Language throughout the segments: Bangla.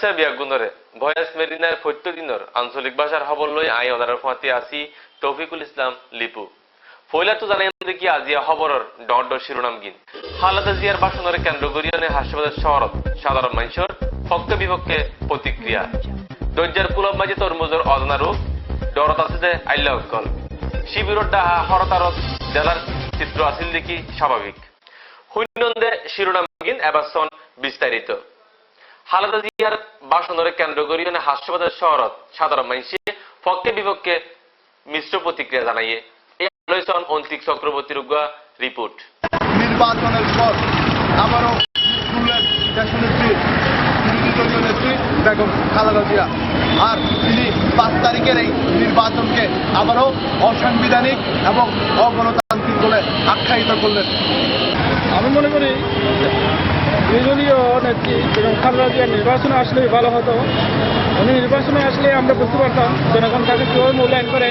শুভেচ্ছা বিয়াগুণরে ভয়েস মেরিনার ফৈত্য দিনর আঞ্চলিক ভাষার খবর লৈ আই অনার ফাঁতি আসি তৌফিকুল ইসলাম লিপু। ফইলা তো জানাই দেখি আজিয়া খবরের ডর ডর শিরোনাম গিন খালেদা জিয়ার ভাষণের কেন্দ্র করিয়ানে হাসপাতাল শহরত সাধারণ মানুষের পক্ষে বিপক্ষে প্রতিক্রিয়া দৈর্যার কুলব মাঝে তরমুজের অজানা রূপ ডরত আছে যে আল্লাহ কল শিবিরত ডাহা হরতারত জেলার চিত্র আছিল দেখি স্বাভাবিক শূন্যন্দে শিরোনাম গিন এবারসন বিস্তারিত খালেদা জিয়ার ভাষণের কেন্দ্র করিয়ানে হাসপাতাল শহরত সাধারণ মানুষে পক্ষে বিপক্ষে মিশ্র প্রতিক্রিয়া জানাইয়ে। এই আলোচন অন্তিক চক্রবর্তী রুগা রিপোর্ট। নির্বাচনের পর আবারও বেগম খালেদা জিয়া। আর তিনি পাঁচ তারিখের এই নির্বাচনকে আবারও অসাংবিধানিক এবং অগণতান্ত্রিক বলে আখ্যায়িত করলেন। আমি মনে করি নির্দলীয় নেত্রী বেগম খালেদা জিয়া নির্বাচনে আসলেই ভালো হতো। উনি নির্বাচনে আসলে আমরা বুঝতে পারতাম জনগণ তাকে কীভাবে মূল্যায়ন করে।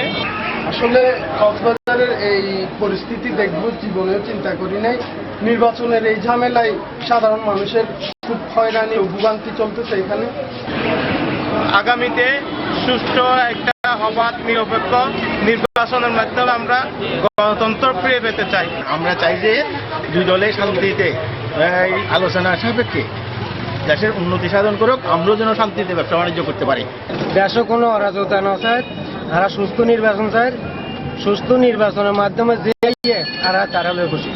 আসলে কক্সবাজারের এই পরিস্থিতি দেখব জীবনেও চিন্তা করি নাই। নির্বাচনের এই ঝামেলায় সাধারণ মানুষের খুব হয়রানি ও ভোগান্তি চলতেছে এখানে। আগামীতে সুষ্ঠু একটা অবাধ নিরপেক্ষ নির্বাচনের মাধ্যমে আমরা গণতন্ত্র ফিরে পেতে চাই। আমরা চাই যে দুই দলে শান্তিতে এই আলোচনা সাপেক্ষে দেশের উন্নতি সাধন করুক আমরাও যেন শান্তিতে ব্যবসা বাণিজ্য করতে পারি। দেশও কোনো অরাজকতা না স্যার। তারা সুস্থ নির্বাচন স্যার। সুস্থ নির্বাচনের মাধ্যমে যে আর তারা তারা লয়ে খুশি।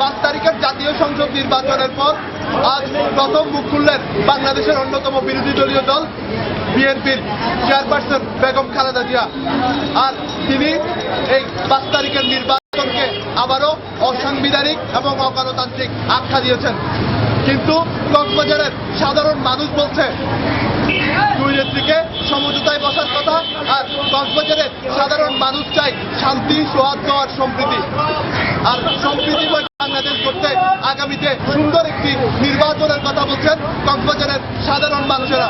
পাঁচ তারিখের জাতীয় সংসদ নির্বাচনের পর আজ প্রথম মুখ খুললেন বাংলাদেশের অন্যতম বিরোধী দলীয় দল, বিএনপির চেয়ারপারসন বেগম খালেদা জিয়া। আর তিনি এই পাঁচ তারিখের নির্বাচনকে আবারও অসাংবিধানিক এবং অগণতান্ত্রিক আখ্যা দিয়েছেন। কিন্তু কক্সবাজারের সাধারণ মানুষ বলছে, দুই নেত্রীকে সমঝোতায় বসার কথা আর কক্সবাজারের সাধারণ মানুষ চাই শান্তি, সৌহার্দ্য আর সম্প্রীতি। আর সম্প্রীতিময় বাংলাদেশ করতে আগামীতে সুন্দর একটি নির্বাচনের কথা বলছেন কক্সবাজারের সাধারণ মানুষেরা।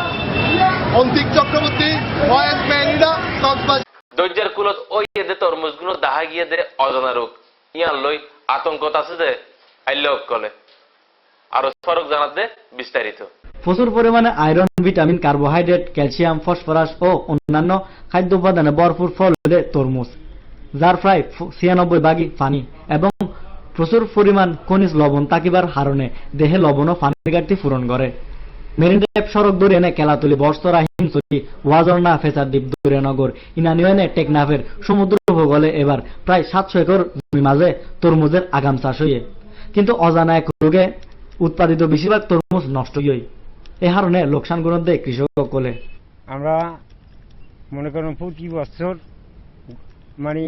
অন্তিক চক্রবর্তী ভয়েস মেরিনা কক্সবাজার দৈর্যের কুলত ওই এদে তরমুজগুলো দাহা গিয়ে দে অজানা রোগ। ইয়ান লই আতঙ্কত আছে যে আল্লাহ কলে। আরও ফরক জানাতে বিস্তারিত। প্রচুর পরিমাণে iron vitamin carbohydrate calcium phosphorus ও অন্যান্য খাদ্য উপাদানে ভরপুর ফল হলে তরমুজ যার প্রায় ছিয়ানব্বই ভাগই পানি এবং প্রচুর পরিমাণ খনিজ লবণ থাকিবার হারণে দেহে লবণ ও পানির ঘাটতি পূরণ করে। মেরিনড্রাইভ সড়ক ধরে এনে কেলাতুলি বর্ষরা হিমসরি ওয়াজরনা ফেসার দ্বীপ দূরেনগর, ইনানিয়নে টেকনাফের সমুদ্র উপকূলে এবার প্রায় সাতশো একর জমি মাঝে তরমুজের আগাম চাষ হইয়ে। কিন্তু অজানা এক রোগে উৎপাদিত বেশিরভাগ তরমুজ নষ্ট হই এ হারণে লোকসান গুণ দেয় কৃষক সকলে আমরা মনে করেন প্রতি বছর মানে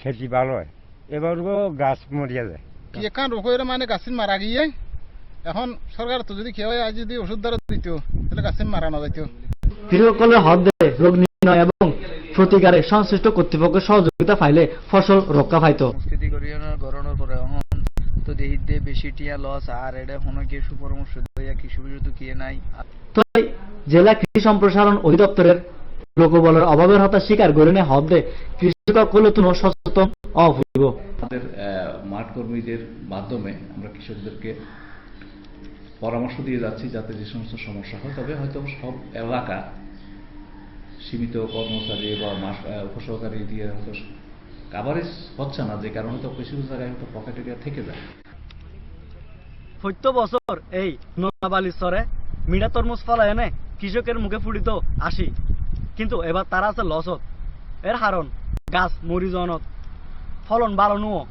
খেতি ভালো হয়। এবারও গাছ মরিয়া যায়। এখান রোগ মানে গাছিন মারা গিয়ে? এখন সরকার তো যদি খেয়ে আজ যদি ওষুধ দ্বারা দিত তাহলে গাছিন মারা না যাইতো। কৃষকসকলের হদ্দে রোগ নির্ণয় এবং প্রতিকারে সংশ্লিষ্ট কর্তৃপক্ষের সহযোগিতা পাইলে ফসল রক্ষা পাইত। গড়নের পরে এখন তো দেহিত দিয়ে বেশি টিয়া লস আর এটা হনো গিয়ে সুপরামর্শ দইয়া কৃষি বিরুদ্ধে কিয়ে নাই। তাই জেলা কৃষি সম্প্রসারণ অধিদপ্তরের লোকবলের অভাবের হতা স্বীকার করে নিয়ে হদ্দে কৃষকসকলে তুনো সচেতন অভূব আমাদের মাঠ কর্মীদের মাধ্যমে আমরা কৃষকদেরকে পরামর্শ দিয়ে যাচ্ছি যাতে যে সমস্ত সমস্যা হয় তবে হয়তো সব এলাকা সীমিত কর্মচারী বা মাস উপসহকারী দিয়ে হয়তো কাভারেজ হচ্ছে না যে কারণে তো কিছু জায়গায় হয়তো পকেট এরিয়া থেকে যায়। প্রত্য বছর এই নোনাবালি স্তরে মিডা তরমুজ ফলা এনে কৃষকের মুখে ফুটিত আসি কিন্তু এবার তারা আছে লসত। এর হারণ গাছ মরি জনত ফলন ভালো নুও।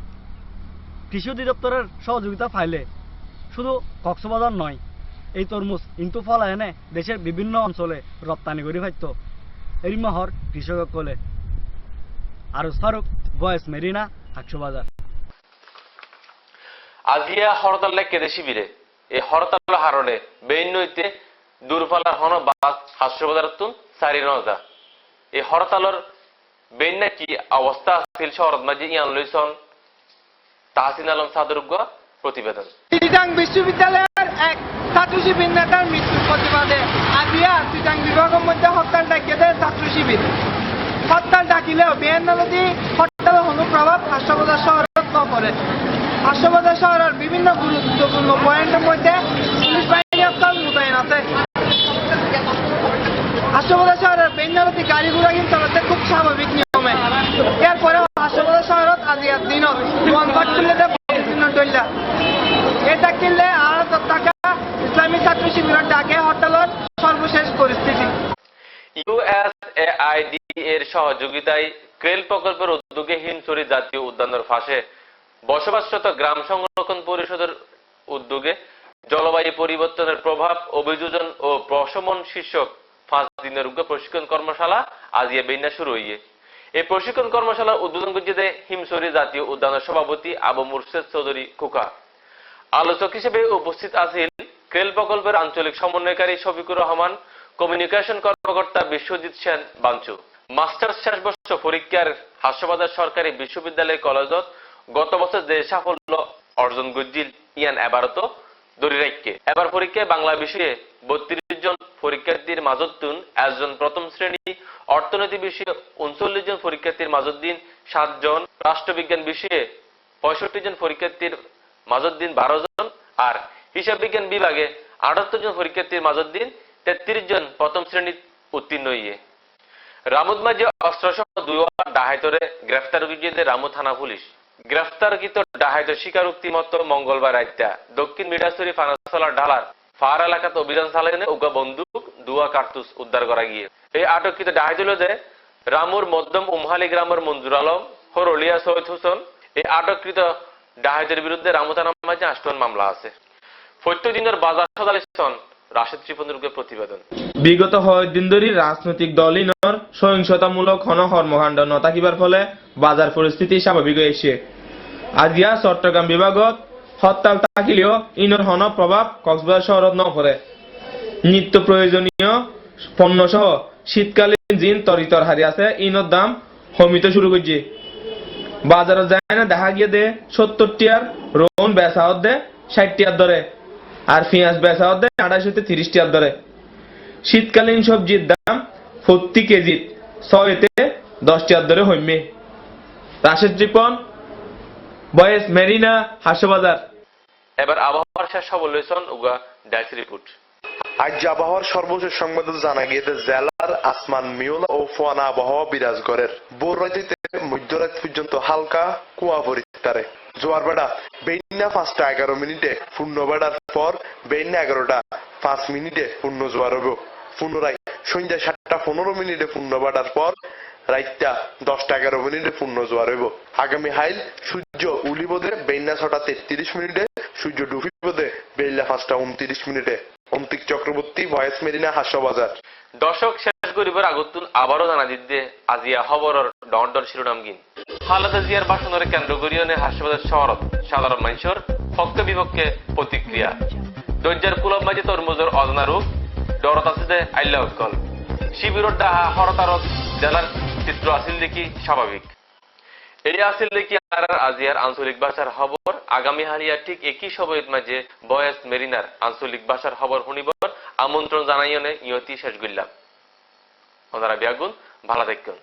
কৃষি অধিদপ্তরের সহযোগিতা পাইলে। শুধু কক্সবাজার নয় এই তরমুজ ইন্তু ফলা এনে দেশের বিভিন্ন অঞ্চলে রপ্তানি করে ফাইত এর মহর কৃষক কলে। আরও ফারুক ভয়েস মেরিনা হাকশো বাজার আজিয়া হরতাল কেদে শিবিরে এই হরতাল হারণে বেইন নইতে দূরপাল্লার হন বাস হাস্যবাজার তুন সারি নজা। এই হরতালর বেইন না কি অবস্থা আছিল শহরত মাঝে ইয়ান লইছন তাহসিন আলম সাদরুগ্গা প্রতিবেদন। চিটাং বিশ্ববিদ্যালয়ের এক ছাত্র শিবির নেতার মৃত্যুর প্রতিবাদে আজিয়া চিটাং বিভাগের মধ্যে হরতাল ডাকিয়ে দেয় ছাত্র শিবির হরতাল ডাকিলেও বিএনএলদি হরতালের অনুপ্রভাব হাস্যবাজার শহরে পড়ে হাস্যবাজার শহরের বিভিন্ন গুরুত্বপূর্ণ পয়েন্টের মধ্যে পুলিশ বাহিনী হরতাল মোতায়েন আছে। হাস্যবাদা শহরের বেন্যাবতী গাড়ি ঘোড়া কিন্তু চলাতে খুব স্বাভাবিক নিয়মে। এরপরে হাস্যবাদা শহরত আজি আর দিনত বনপাট খুললে দিন এটা কিনলে আর টাকা ইসলামী ছাত্র শিবিরের ডাকে হরতালত সর্বশেষ পরিস্থিতি। ইউএসএআইডি এর সহযোগিতায় ক্রেল প্রকল্পের উদ্যোগে হিমছড়ি জাতীয় উদ্যানের পাশে বসবাসরত গ্রাম সংরক্ষণ পরিষদের উদ্যোগে জলবায়ু পরিবর্তনের প্রভাব, অভিযোজন ও প্রশমন শীর্ষক পাঁচ দিনের উগ্র প্রশিক্ষণ কর্মশালা আজিয়ে বেন্যা শুরু হইয়ে। এই প্রশিক্ষণ কর্মশালা উদ্বোধন করছে হিমছড়ি জাতীয় উদ্যানের সভাপতি আবু মুর্শেদ চৌধুরী কুকা আলোচক হিসেবে উপস্থিত আছেন ক্রেল প্রকল্পের আঞ্চলিক সমন্বয়কারী শফিকুর রহমান, কমিউনিকেশন কর্মকর্তা বিশ্বজিৎ সেন বাঞ্চু। মাস্টার্স শেষ বর্ষ পরীক্ষার হাস্যবাজার সরকারি বিশ্ববিদ্যালয় কলেজত গত বছর যে সাফল্য অর্জন গজ্জিল ইয়ান এবারতো দরিরাইকে এবার পরীক্ষায় বাংলা বিষয়ে বত্রিশ পরীক্ষার্থীর মাজত একজন প্রথম শ্রেণি, অর্থনীতি বিষয়ে উনচল্লিশ জন পরীক্ষার্থীর মাজত দিন সাতজন রাষ্ট্রবিজ্ঞান বিষয়ে পঁয়ষট্টি জন পরীক্ষার্থীর মাজত দিন বারো জন, আর হিসাব বিজ্ঞান বিভাগে আটাত্তর জন পরীক্ষার্থীর মাজত দিন তেত্রিশ জন প্রথম শ্রেণির উত্তীর্ণ হইয়ে। রামুদ মাঝে অস্ত্রসহ দুই ডাহাইতরে গ্রেফতার গিয়েছে রামু থানা পুলিশ। গ্রেফতারকৃত ডাহাইত স্বীকারোক্তি মতো মঙ্গলবার রাইতা দক্ষিণ মিঠাসুরি ফানাসলার ঢালার ফার এলাকাত অভিযান চালাইনে উগা বন্দুক, দুয়া কার্তুস উদ্ধার করা গিয়ে এই আটককৃত ডাহাইত হল যে রামুর মধ্যম উমহালি গ্রামের মঞ্জুর আলম, হরলিয়া সৈয়দ হোসেন, এই আটককৃত ডাহাইতের বিরুদ্ধে রামু থানার আষ্টন মামলা আছে। বাজার সদালিসন রাশেদ ত্রিপন্দ্রকে প্রতিবেদন। বিগত কয়েকদিন ধরে রাজনৈতিক দলিনর সহিংসতামূলক হন কর্মকাণ্ড নথাকিবার ফলে বাজার পরিস্থিতি স্বাভাবিক হয়েছে। আজিয়া চট্টগ্রাম বিভাগত হরতাল থাকিলেও ইনর হন প্রভাব কক্সবাজার শহরত নপরে নিত্য প্রয়োজনীয় পণ্য সহ শীতকালীন জিন তরিতর হারি আছে। ইনর দাম কমিতে শুরু করছে বাজারত যায় না দেখা গিয়ে দে সত্তর টিয়ার রোন বেচা দে ষাট টিয়ার ধরে আর পেঁয়াজ বেচা দে আড়াইশো থেকে তিরিশ টিয়ার ধরে শীতকালীন সবজির দাম প্রতি কেজি ছয়তে দশ টিয়ার ধরে হইমে রাশেদ রিপন বয়েস মেরিনা হাসবাজার এবার আবহাওয়ার শেষ খবর লইছন উগা ডাইস রিপোর্ট। আজ আবহাওয়ার সর্বশেষ সংবাদে জানা গিয়েছে জেলার আসমান মিওলা ও ফোয়ানা আবহাওয়া বিরাজ করের ভোর রাইতে মধ্যরাত পর্যন্ত হালকা কুয়া পরিস্তারে জোয়ার বেড়া বেইনা পাঁচটা এগারো মিনিটে পূর্ণ বেড়ার পর বেইনা এগারোটা পাঁচ মিনিটে পূর্ণ জোয়ার হইব। পুনরায় সন্ধ্যা সাতটা পনেরো মিনিটে পূর্ণ বেড়ার পর রাইতটা দশটা এগারো মিনিটে পূর্ণ জোয়ার হইব। আগামী হাইল সূর্য উলিবোধে বেইনা ছটা তেত্রিশ মিনিটে, সূর্য ডুবিবোধে বেইলা পাঁচটা উনত্রিশ মিনিটে। অন্তিক চক্রবর্তী ভয়েস মেরিনা হাস্যবাজার দর্শক, শেষ করিবার আগতুন আবারও জানা দিতে আজিয়া খবরের ডন শিরোনাম গিন খালেদা জিয়ার ভাষণের কেন্দ্র করিয়নে হাসপাতাল শহরত। সাধারণ মানুষের পক্ষে বিপক্ষে প্রতিক্রিয়া। দৈর্যার কুলব মাঝে তরমুজের অজনা রূপ। ডরত আছে যে আল্লাহ শিবিরত ডাহা হরতারত জেলার চিত্র আছিল দেখি স্বাভাবিক। এই আছিল দেখি আর আজিয়ার আঞ্চলিক ভাষার খবর। আগামী হালিয়া ঠিক একই সময়ের মাঝে বয়েস মেরিনার আঞ্চলিক ভাষার খবর শুনিবর আমন্ত্রণ জানাইনে ইয়তি শেষ গুল্লাম ওনারা বিয়াগুন, ভালো থাকুন